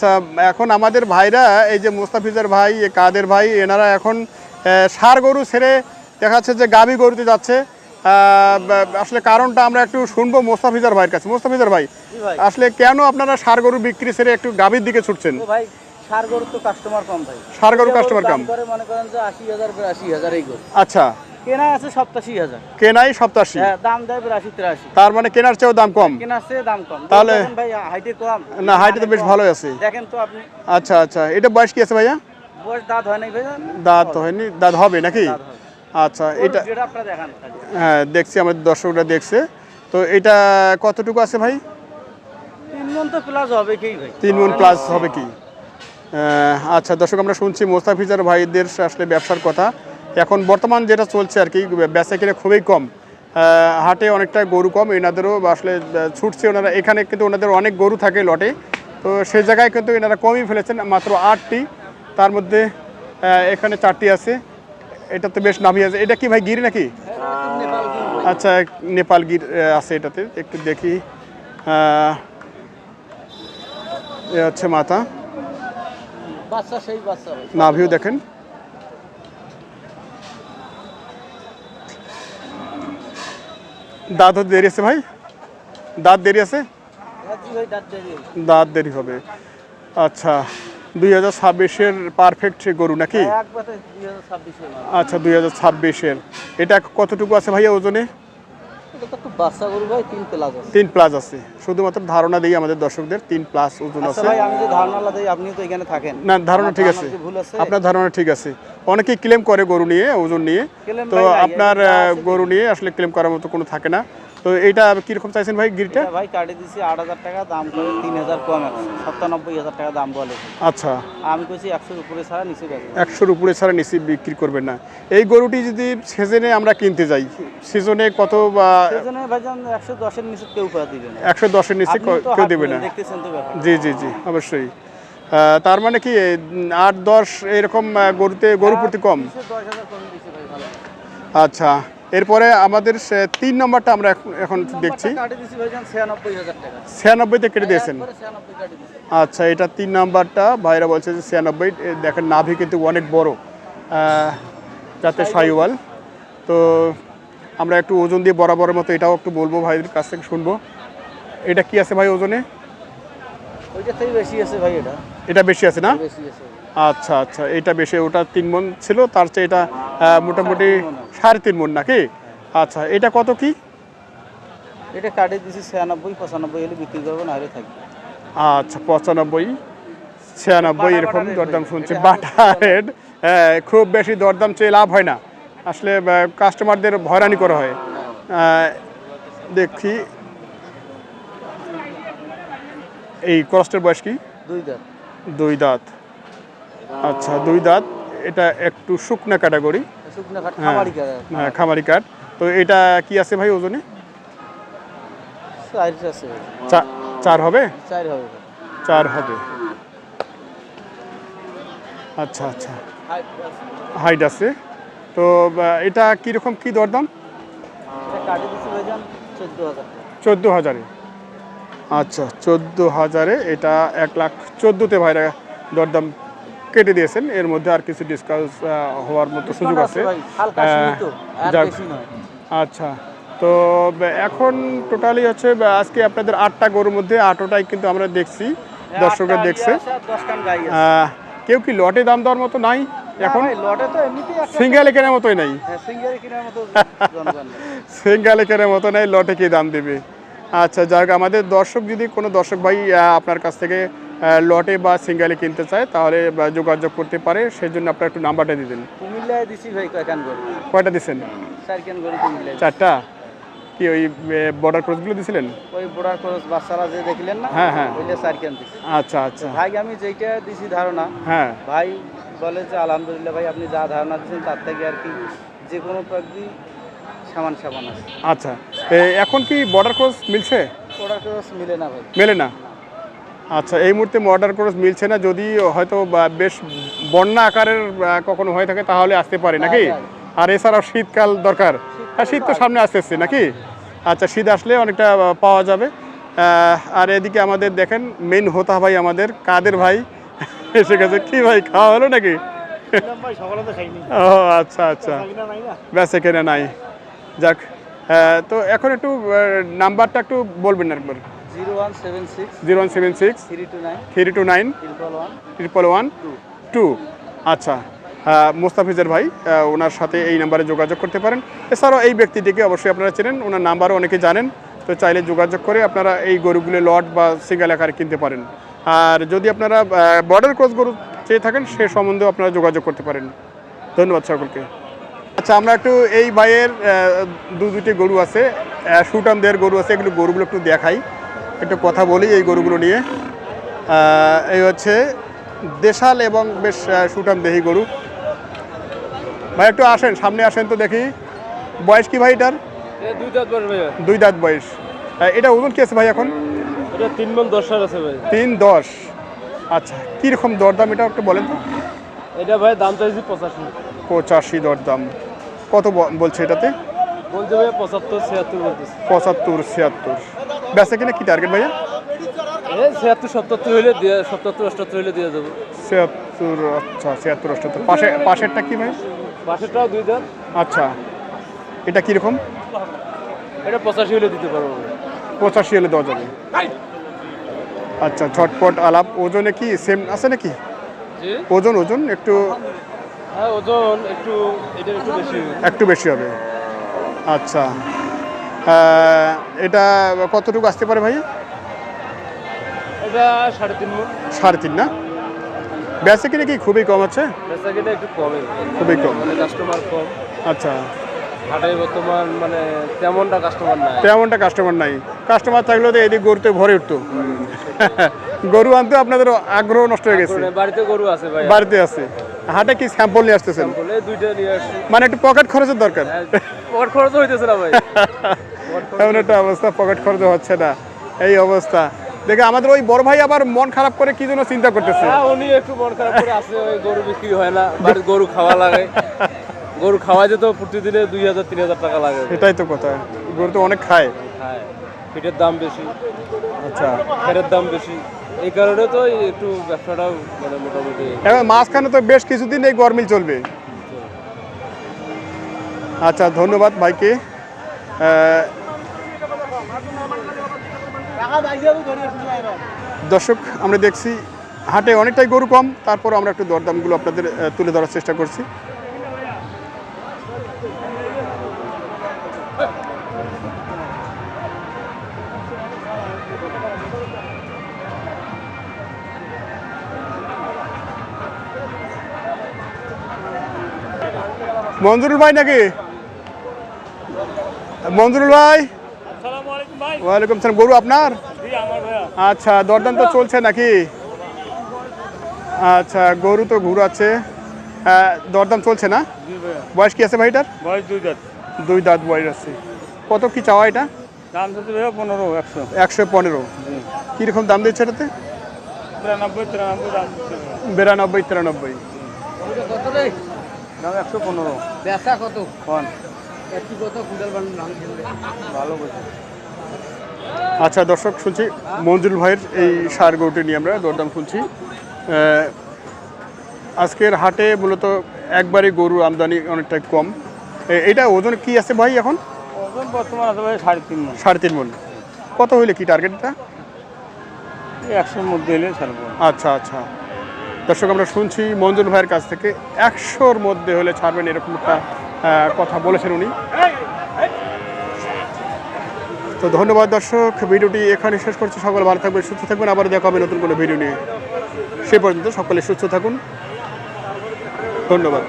আচ্ছা এখন আমাদের ভাইরা এই যে মুস্তাফিজের ভাই এ কাদের ভাই এনারা এখন ষাঁড় গরু ছেড়ে দেখা যাচ্ছে যে গাভী গরুতে যাচ্ছে। আসলে কারণটা আমরা একটু শুনব মোস্তাফিজার ভাইয়ের কাছে। মোস্তাফিজার ভাই। আসলে কেন আপনারা ষাঁড় গরু বিক্রি ছেড়ে একটু গাভীর দিকে ছুটছেন? ভাই সার গরুর তো কাস্টমার কম ভাই। ষাঁড় গরু কাস্টমার কম। করে মনে করেন যে আশি হাজার বিরাশি হাজার এই গরু। আচ্ছা। কেনা আছে সপ্তাশি হাজার। কেনাই সপ্তাশি? হ্যাঁ দাম দেয় বিরাশি তিরাশি। তার মানে কেনার চেয়েও দাম কম? কেনা আছে দাম কম। তাহলে- ভাই হাইটে কম। না হাইটে তো বেশ ভালোই আছে। দেখেন তো আপনি আচ্ছা আচ্ছা। এটা বয়স কি আছে ভাইয়া? বয়স দাঁত হয় নাই ভাই দাঁত হয়নি দাঁত হবে নাকি? আচ্ছা এটা যেটা আপনারা দেখান হ্যাঁ দেখছি আমাদের দর্শকরা দেখছে। তো এটা কতটুকু আছে ভাই? তিন মন তো প্লাস হবে কি ভাই? তিন মন প্লাস হবে কি? আচ্ছা দর্শক আমরা শুনছি মোস্তাফিজার ভাইদের আসলে ব্যবসার কথা। এখন বর্তমান যেটা চলছে আর কি বেচা কিনে খুবই কম। হাটে অনেকটা গরু কম এনাদেরও আসলে ছুটছে ওনারা। এখানে কিন্তু ওনাদের অনেক গরু থাকে লটে। তো সেই জায়গায় কিন্তু এনারা কমই ফেলেছেন মাত্র আটটি। তার মধ্যে এখানে চারটি আছে। এটা তো বেশ নামি আছে। এটা কি ভাই গির নাকি? আচ্ছা নেপাল গির আছে এটাতে। একটু দেখি। এ হচ্ছে মাথা। নাভিও দেখেন। দাঁত হতে দেরি আছে ভাই? দাঁত দেরি আছে? দাঁত দেরি হবে। আচ্ছা দুই হাজার ছাব্বিশের পারফেক্ট গরু নাকি? আচ্ছা দুই হাজার ছাব্বিশের। এটা কতটুকু আছে ভাইয়া ওজনে? বাচ্চা গরু ভাই তিন প্লাস আছে। তিন প্লাস আছে। শুধুমাত্র ধারণা দিই আমাদের দর্শকদের তিন প্লাস ওজন আচ্ছা আছে। ভাই আমি যে ধারণা দিই আপনি তো এখানে থাকেন। না ধারণা ঠিক আছে। আপনার ধারণা ঠিক আছে। অনেকেই ক্লেম করে গরু নিয়ে ওজন নিয়ে। তো আপনার গরু নিয়ে আসলে ক্লেম করার মতো কোনো থাকে না। তো এইটা কীরকম চাইছেন ভাই গিরটা? ভাই কাটে দিছি আট হাজার টাকা দাম করে তিন হাজার কম সাতানব্বই হাজার টাকা দাম বলে। আচ্ছা। আমি কইছি একশোর উপরে ছাড়া নিচে একশোর উপরে ছাড়া নিচে বিক্রি করবেন না। এই গরুটি যদি সিজনে আমরা কিনতে যাই সিজনে কত বা সেজন্য ভাইজান একশো দশের নিচে কেউ দিবে না। একশো দশের নিচে কেউ দেবে না। জি জি জি অবশ্যই। তার মানে কি আট দশ এরকম গরুতে গরু প্রতি কম? আচ্ছা এরপরে আমাদের তিন নম্বরটা আমরা এখন- দেখছি। ছিয়ানব্বইতে কেটে দিয়েছেন। কাটে দিছি। আচ্ছা এটা তিন নাম্বারটা। ভাইরা বলছে যে ছিয়ানব্বই দেখেন নাভি কিন্তু অনেক বড় যাতে সাইওয়াল তো আমরা একটু ওজন দিয়ে বরাবরের মতো এটাও একটু বলব ভাইদের কাছ থেকে শুনব। এটা কি আছে ভাই ওজনে? এটা। বেশি আছে না? আচ্ছা আচ্ছা এটা বেশি ওটা তিন মন ছিল তার চেয়ে এটা মোটামুটি সাড়ে তিন মন নাকি? আচ্ছা এটা কত কি? এটা কাটে দিছি ছিয়ানব্বই পঁচানব্বই হলে বিক্রি করব না হলে থাকবে। আচ্ছা পঁচানব্বই ছিয়ানব্বই এরকম দরদাম শুনছি। বাটা রেট খুব বেশি দরদাম চেয়ে লাভ হয় না। আসলে কাস্টমারদের হয়রানি করা হয়। দেখি। এই ক্রসটের বয়স কি? দুই দাঁত। দুই দাঁত। আচ্ছা দুই দাঁত। এটা একটু শুকনা ক্যাটাগরি হ্যাঁ। খামারি হ্যাঁ খামারি কাঠ তো এটা কি আছে ভাই ওজনে? চার আছে। চা- চার হবে? চার হবে। চার হবে। আচ্ছা আচ্ছা। হাইট আছে। তো এটা কীরকম কী দরদাম? চোদ্দ হাজারে। আচ্ছা চোদ্দ হাজারে। এটা এক লাখ চোদ্দোতে ভাইরা দরদাম কেটে দিয়েছেন। এর মধ্যে আর কিছু ডিসকাউন্ট হওয়ার মতো সুযোগ আছে আচ্ছা। তো এখন টোটালি হচ্ছে আজকে আপনাদের আটটা গরুর মধ্যে আটোটাই কিন্তু আমরা দেখছি দর্শকরা দেখছে। কেউ কি লটে দাম দেওয়ার মতো নাই এখন? সিঙ্গেলে কেনার মতোই নাই। হ্যাঁ। সিঙ্গালে কেনার মতো নাই লটে কি দাম দেবে? আচ্ছা যাক আমাদের দর্শক যদি কোনো দর্শক ভাই আপনার কাছ থেকে লটে বা সিঙ্গেলে কিনতে চায় তাহলে যোগাযোগ করতে পারে সেই জন্য আপনার একটু নাম্বারটা দিয়ে দিন। কুমিল্লায় দিছি ভাই কয়খান গরু? কয়টা দিচ্ছেন চারটা? কি ওই বর্ডার ক্রসগুলো দিছিলেন? ওই বর্ডার খরচ বাচ্চারা যে দেখলেন না হ্যাঁ, হ্যাঁ। ওইটা চার খান দিছি। আচ্ছা আচ্ছা। ভাই আমি যেইটা দিছি ধারণা হ্যাঁ। ভাই বলে যে আলহামদুলিল্লাহ ভাই আপনি যা ধারণা দিচ্ছেন তার থেকে আর কি যে কোনো প্রাকৃতি সামান সামান আছে। আচ্ছা। এখন কি বর্ডার ক্রস মিলছে? বর্ডার খরচ মিলে না ভাই। মেলে না? আচ্ছা এই মুহূর্তে মর্ডার ক্রস মিলছে না যদি হয়তো বেশ বন্যা আকারের কখনো হয়ে থাকে তাহলে আসতে পারে নাকি? হ্যাঁ, আর এছাড়াও শীতকাল দরকার। আর শীত তো সামনে আসতে আসছে নাকি? আচ্ছা শীত আসলে অনেকটা পাওয়া যাবে। আর এদিকে আমাদের দেখেন মেন হোতা ভাই আমাদের কাদের ভাই? এসে গেছে কি ভাই খাওয়া হলো নাকি? ও আচ্ছা আচ্ছা। ব্যাস নাই না কেনা নাই। যাক তো এখন একটু নাম্বারটা একটু বলবেন একবার। Zero one seven six three two nine triple one two. আচ্ছা মোস্তাফিজের ভাই ওনার সাথে এই নাম্বারে যোগাযোগ করতে পারেন। এছাড়াও এই ব্যক্তিটিকে অবশ্যই আপনারা চেনেন ওনার নাম্বারও অনেকে জানেন তো চাইলে যোগাযোগ করে আপনারা এই গরুগুলো লট বা সিঙ্গেল আকারে কিনতে পারেন। আর যদি আপনারা বর্ডার ক্রস গরু চেয়ে থাকেন সে সম্বন্ধেও আপনারা যোগাযোগ করতে পারেন। ধন্যবাদ সকলকে। আচ্ছা আমরা একটু এই ভাইয়ের দু দুটি গরু আছে সুটাম দেওয়ার গরু আছে এগুলো গরুগুলো একটু দেখাই। একটু কথা বলি এই গরুগুলো নিয়ে। এই হচ্ছে দেশাল এবং বেশ সুটাম দেহি গরু। ভাই একটু আসেন সামনে আসেন তো দেখি। বয়স কি ভাই এটার? দুই দাঁত বয়স এটা ওজন কি আছে ভাই এখন? তিন মন দশ আছে ভাই। তিন দশ। আচ্ছা কীরকম দরদাম এটা একটু বলেন তো। এটা ভাই দাম চাইছি পঁচাশি। পঁচাশি দরদাম। কত বলছে এটাতে? বলছে ভাই পঁচাত্তর ছিয়াত্তর পঁচাত্তর ছিয়াত্তর। বেচা কিনা কি টার্গেট ভাইয়া? এই ছিয়াত্তর সত্তর হইলে দিয়ে সত্তর অষ্টাত্তর হইলে দিয়ে দেবো। ছিয়াত্তর আচ্ছা ছিয়াত্তর অষ্টাত্তর। পাশে পাশেরটা কি ভাই? পাশেরটাও দুই দাঁত আচ্ছা এটা কীরকম? এটা পঁচাশি হইলে দিতে পারব পঁচাশি হলে দেওয়া যাবে। আচ্ছা ঝটপট আলাপ। ওজনে কি সেম আছে নাকি? ওজন ওজন একটু হ্যাঁ ওজন একটু এটা একটু বেশি একটু বেশি হবে। আচ্ছা। এটা কতটুকু আসতে পারে ভাই এটা সাড়ে তিন মন। সাড়ে তিন না? বেচে কিনে কি খুবই কম আছে? বেচা কিনা একটু কমে খুবই কম। মানে কাস্টমার কম। আচ্ছা। হাটে বর্তমান মানে তেমনটা কাস্টমার নাই। তেমনটা কাস্টমার নাই। কাস্টমার থাকলেও তো এদিক গরুতে ভরে উঠতো। গরু আনতে আপনাদের আগ্রহ নষ্ট হয়ে গেছে। মানে বাড়িতে গরু আছে ভাই বাড়িতে আছে। হাটে কি স্যাম্পল নিয়ে আসতেছেন? দুইটা নিয়ে আসছি। মানে একটু পকেট খরচের দরকার। পকেট খরচ হইতেছে না ভাই। এমন একটা অবস্থা পকেট খরচ হচ্ছে না। এই অবস্থা। দেখে আমাদের ওই বড় ভাই আবার মন খারাপ করে কি জন্য চিন্তা করতেছে? হ্যাঁ উনি একটু মন খারাপ করে আছে ওই গরু বিক্রি হয় না বাড়ির গরু খাওয়া লাগে। গরু খাওয়া যেত প্রতিদিনে দুই হাজার তিন হাজার টাকা লাগে। এটাই তো কথা। গরু তো অনেক খায়। হ্যাঁ ফিটের দাম বেশি। আচ্ছা। ফেরের দাম বেশি। এই কারণে তো একটু ব্যবসাটাও মানে মোটামুটি এখন মাঝখানে তো বেশ কিছুদিন এই গরমিল চলবে। আচ্ছা ধন্যবাদ ভাইকে। দর্শক, আমরা দেখছি হাটে অনেকটাই গরু কম, তারপর আমরা একটু দরদামগুলো আপনাদের তুলে ধরার চেষ্টা করছি। মঞ্জুরুল ভাই নাকি? মঞ্জুরুল ভাই। ওয়ালাইকুম সালাম। গরু আপনার? আচ্ছা দরদাম তো চলছে নাকি? আচ্ছা গরু তো ঘুরাচ্ছে আহ, দরদাম চলছে না? বয়স কি আছে ভাইটার? বয়স দুই দাঁত। দুই দাঁত বয়স আছে। কত কি চাওয়া এটা? দাম ভাইয়া পনেরো একশো। একশো পনেরো। কীরকম দাম দিচ্ছে এটাতে? তিরানব্বই তিরানব্বই দাম বিরানব্বই তিরানব্বই। দাম একশো পনেরো। কত? কুড়াল বান ভালো আচ্ছা দর্শক শুনছি মঞ্জুল ভাইয়ের এই সার গরুটি নিয়ে আমরা দরদাম শুনছি আজকের হাটে মূলত একবারে গরু আমদানি অনেকটা কম। এটা ওজন কি আছে ভাই এখন? ওজন বর্তমান আছে ভাই সাড়ে তিন মন। সাড়ে তিন মন। কত হইলে কি টার্গেটটা একশোর মধ্যে এলে ছাড়বো আচ্ছা আচ্ছা। দর্শক আমরা শুনছি মঞ্জুল ভাইয়ের কাছ থেকে একশোর মধ্যে হলে ছাড়বেন এরকম একটা কথা বলেছেন উনি। তো ধন্যবাদ দর্শক, ভিডিওটি এখানে শেষ করছি। সকলে ভালো থাকবেন, সুস্থ থাকবেন। আবার দেখা হবে নতুন কোনো ভিডিও নিয়ে। সে পর্যন্ত সকলে সুস্থ থাকুন। ধন্যবাদ।